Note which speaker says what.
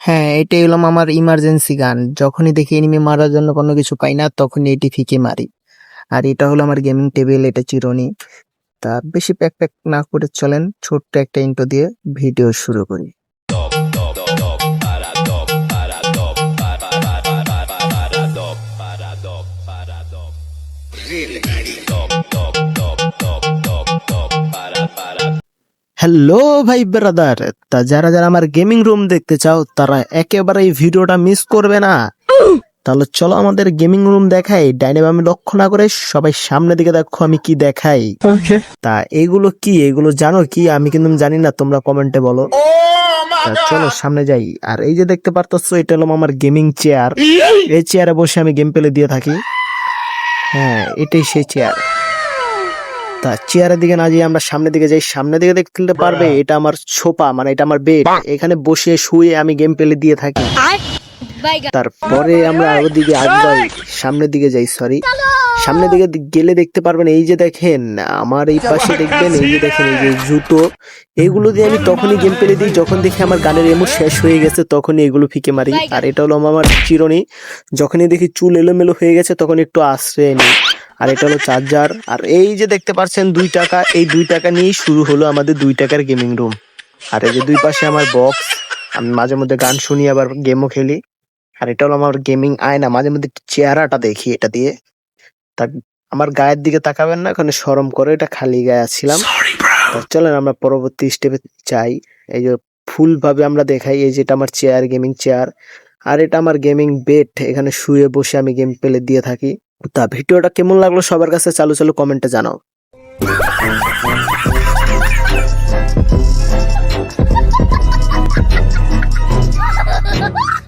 Speaker 1: হ্যাঁ এটাই হলাম আমার ইমার্জেন্সি গান। যখনই দেখি এনিমি মারার জন্য কোনো কিছু পাই না, তখনই এটি ফিকে মারি। আর এটা হলো আমার গেমিং টেবিল এটা চিরুনি। তা বেশি প্যাক প্যাক না করে চলেন, ছোট্ট একটা ইন্টো দিয়ে ভিডিও শুরু করি। হ্যালো ভাই ব্রাদার তা যারা যারা আমার গেমিং রুম দেখতে চাও তারা একেবারে এই ভিডিওটা মিস করবে না। তাহলে চলো আমাদের গেমিং রুম দেখাই। ডাইনে আমি লক্ষ্য না করে সবাই সামনে দিকে দেখো আমি কি দেখাই। তা এগুলো কি? এগুলো জানো কি? আমি কিন্তু জানি না তোমরা কমেন্টে বলো। তা চলো সামনে যাই। আর এই যে দেখতে পারতেছো এটা হলো আমার গেমিং চেয়ার এই চেয়ারে বসে আমি গেম পেলে দিয়ে থাকি। হ্যাঁ এটাই সেই চেয়ার তা চেয়ারের দিকে না যেয়ে আমরা সামনের দিকে যাই সামনের দিকে দেখতে পারবে এটা আমার ছোপা মানে এটা আমার বেড এখানে বসে শুয়ে আমি গেম পেলে দিয়ে থাকি। তারপরে আমরা আরও দিকে আগাই সামনের দিকে যাই সরি সামনের দিকে গেলে দেখতে পারবেন এই যে দেখেন আমার এই পাশে দেখবেন এই যে দেখেন এই যে জুতো। এগুলো দিয়ে আমি তখনই গেম পেলে দিই যখন দেখি আমার গানের এমো শেষ হয়ে গেছে তখনই এগুলো ফিকে মারি। আর এটা হলো আমার চিরনি। যখনই দেখি চুল এলোমেলো হয়ে গেছে তখন একটু আশ্রয় নিই। আর এটা হলো চার্জার আর এই যে দেখতে পাচ্ছেন দুই টাকা এই দুই টাকা নিয়েই শুরু হলো আমাদের দুই টাকার গেমিং রুম আর এই যে দুই পাশে আমার বক্স আমি মাঝে মধ্যে গান শুনি আবার গেমও খেলি। আর এটা হলো আমার গেমিং আয়না মাঝে মধ্যে চেহারাটা দেখি এটা দিয়ে। তা আমার গায়ের দিকে তাকাবেন না ওখানে সরম করে এটা খালি গায়ে আছিলাম। তা চলেন আমরা পরবর্তী স্টেপে চাই এই যে ফুল ভাবে আমরা দেখাই এই যেটা আমার চেয়ার গেমিং চেয়ার আর এটা আমার গেমিং বেড এখানে শুয়ে বসে আমি গেম পেলে দিয়ে থাকি। তা ভিডিওটা কেমন লাগল সবার কাছে চালু চালু কমেন্টে জানাও Ha ha ha!